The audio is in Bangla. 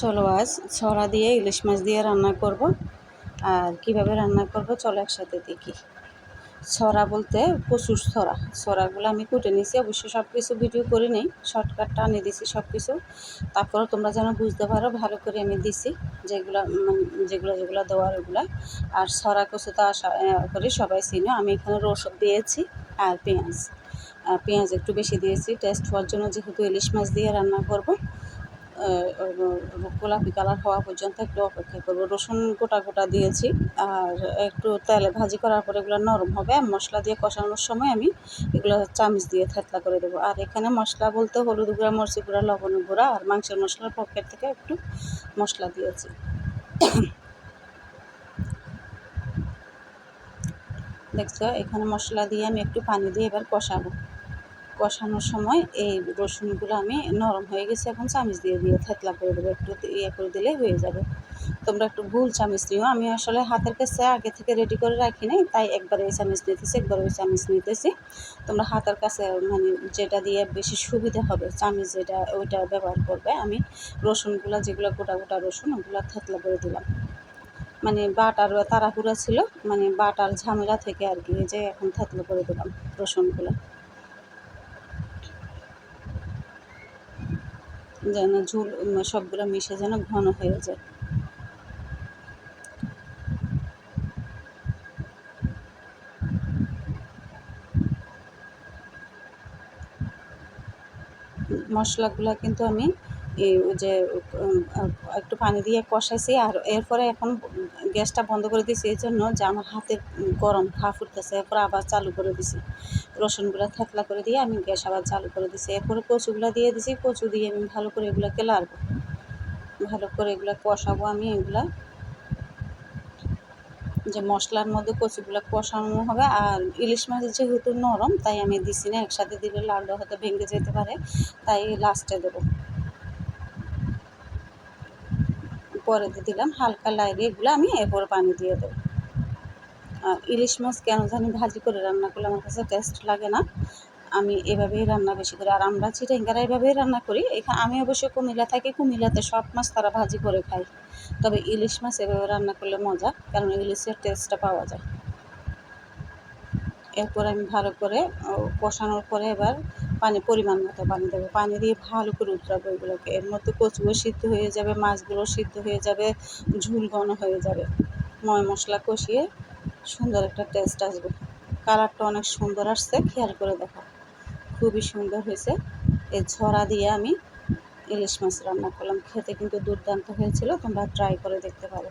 চলো আজ ছড়া দিয়ে, ইলিশ মাছ দিয়ে রান্না করব। আর কীভাবে রান্না করব চলো একসাথে দেখি। ছড়া বলতে প্রচুর ছড়া। ছড়াগুলো আমি কুটে নিয়েছি অবশ্যই সব কিছু ভিডিও করে নিই। শর্টকাটটা টানে দিছি সব কিছু তারপরে তোমরা যেন বুঝতে পারো, ভালো করে আমি দিছি। যেগুলো যেগুলো যেগুলো দেওয়ার ওগুলো। আর ছড়া কচু তো আশা করি সবাই চিনো। আমি এখানে রসুন দিয়েছি আর পেঁয়াজ। পেঁয়াজ একটু বেশি দিয়েছি। টেস্ট হওয়ার জন্য যেহেতু ইলিশ মাছ দিয়ে রান্না করব। গোলাপি কালার হওয়া পর্যন্ত একটু অপেক্ষা করব। রসুন গোটা গোটা দিয়েছি। আর একটু তেলে ভাজি করার পর এগুলো নরম হবে। মশলা দিয়ে কষানোর সময় আমি এগুলো চামচ দিয়ে থেতলা করে দেবো। আর এখানে মশলা বলতে হলুদ গুঁড়া মরচি গুঁড়া লবণ গুঁড়া আর মাংসের মশলার পকেট থেকে একটু মশলা দিয়েছি। দেখছ, এখানে মশলা দিয়ে আমি একটু পানি দিয়ে এবার কষাবো। কষানোর সময় এই রসুনগুলো আমি নরম হয়ে গেছে, এখন চামিচ দিয়ে দিয়ে থেতলা করে দেবো, একটু ইয়ে করে দিলে হয়ে যাবে। তোমরা একটু ভুল চামিচ দিও আমি আসলে হাতের কাছে আগে থেকে রেডি করে রাখি নাই, তাই একবার এই চামিচ নিতেছি, একবার ওই চামিচ নিতেছি। তোমরা হাতের কাছে মানে যেটা দিয়ে বেশি সুবিধা হবে, চামিচ যেটা, ওইটা ব্যবহার করবে। আমি রসুনগুলো যেগুলো গোটা গোটা রসুন, ওগুলো থেতলা করে দিলাম। মানে বাটার তাড়াহুড়া ছিল মানে বাটার ঝামেলা থেকে আর কি যে এখন থেতলা করে দিলাম রসুনগুলো। যেন ঝুল সবগুলো মিশে যেন ঘন হয়ে যায়। মশলাগুলো কিন্তু আমি যে একটু পানি দিয়ে কষাইছি আর এরপরে এখন গ্যাসটা বন্ধ করে দিয়েছি, এই জন্য যে আমার হাতে গরম ভাপ উঠতেছে এরপর আবার চালু করে দিছি। রসুনগুলো থেতলা করে দিয়ে আমি গ্যাস আবার চালু করে দিছি। এরপরে কচুগুলো দিয়ে দিছি, কচু দিয়ে আমি ভালো করে এগুলোকে লাড়বো। ভালো করে এগুলো কষাবো আমি, এগুলা। যে মশলার মধ্যে কচুগুলো কষানো হবে, আর ইলিশ মাছ যেহেতু নরম, তাই আমি দিছি না, একসাথে দিলে লালটা হয়তো ভেঙে যেতে পারে, তাই লাস্টে দেবো। পরে দিয়ে দিলাম, হালকা লাগে এগুলো আমি এরপর পানি দিয়ে দেবো। ইলিশ মাছ কেন জানি ভাজি করে রান্না করলে আমার কাছে টেস্ট লাগে না। আমি এভাবেই রান্না বেশি করি, আর আমরা চিটাঙ্গারা এভাবেই রান্না করি। এখানে আমি অবশ্য কুমিল্লা থাকি, কুমিল্লাতে সব মাছ তারা ভাজি করে খাই তবে ইলিশ মাছ এভাবে রান্না করলে মজা, কারণ ইলিশের টেস্টটা পাওয়া যায়। এরপর আমি ভালো করে কষানোর পরে এবার পানি পরিমাণ মতো পানি দেবো। পানি দিয়ে ভালো করে উতরাবো এগুলোকে। এর মধ্যে কচুও সিদ্ধ হয়ে যাবে মাছগুলো সিদ্ধ হয়ে যাবে, ঝুল ঘন হয়ে যাবে। ময় মশলা কষিয়ে সুন্দর একটা টেস্ট আসবে। কালারটা অনেক সুন্দর আসছে, খেয়াল করে দেখো। খুবই সুন্দর হয়েছে। এই ঝরা দিয়ে আমি ইলিশ মাছ রান্না করলাম। খেতে কিন্তু দুর্দান্ত হয়েছিল, তোমরা ট্রাই করে দেখতে পারো।